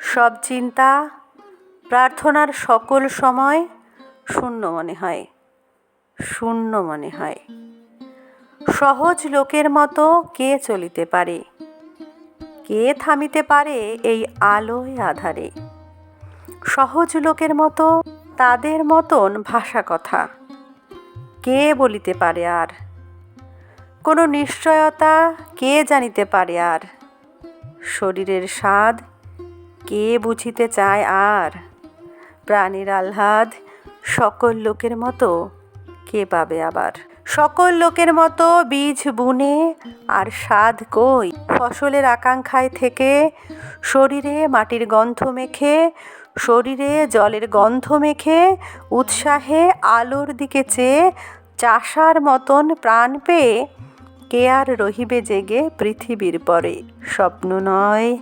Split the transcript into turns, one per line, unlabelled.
সব চিন্তা প্রার্থনার সকল সময় শূন্য মনে হয়, শূন্য মনে হয়। সহজ লোকের মতো কে চলিতে পারে? কে থামিতে পারে এই আলোয় আধারে? সহজ লোকের মতো তাদের মতন ভাষা কথা। কে বলিতে পারে আর? কোনো নিশ্চয়তা কে জানিতে পারে আর? শরীরের স্বাদ কে বুঝিতে চায় আর? প্রাণীর আহ্লাদ সকল লোকের মতো, কে পাবে আবার? সকল লোকের মতো বীজ বুনে আর স্বাদ কই? ফসলের আকাঙ্ক্ষায় থেকে শরীরে মাটির গন্ধ মেখে, শরীরে জলের গন্ধ মেখে, উৎসাহে আলোর দিকে চেয়ে চাষার মতন প্রাণ পেয়ে কে আর রহিবে জেগে পৃথিবীর পরে? স্বপ্ন নয়।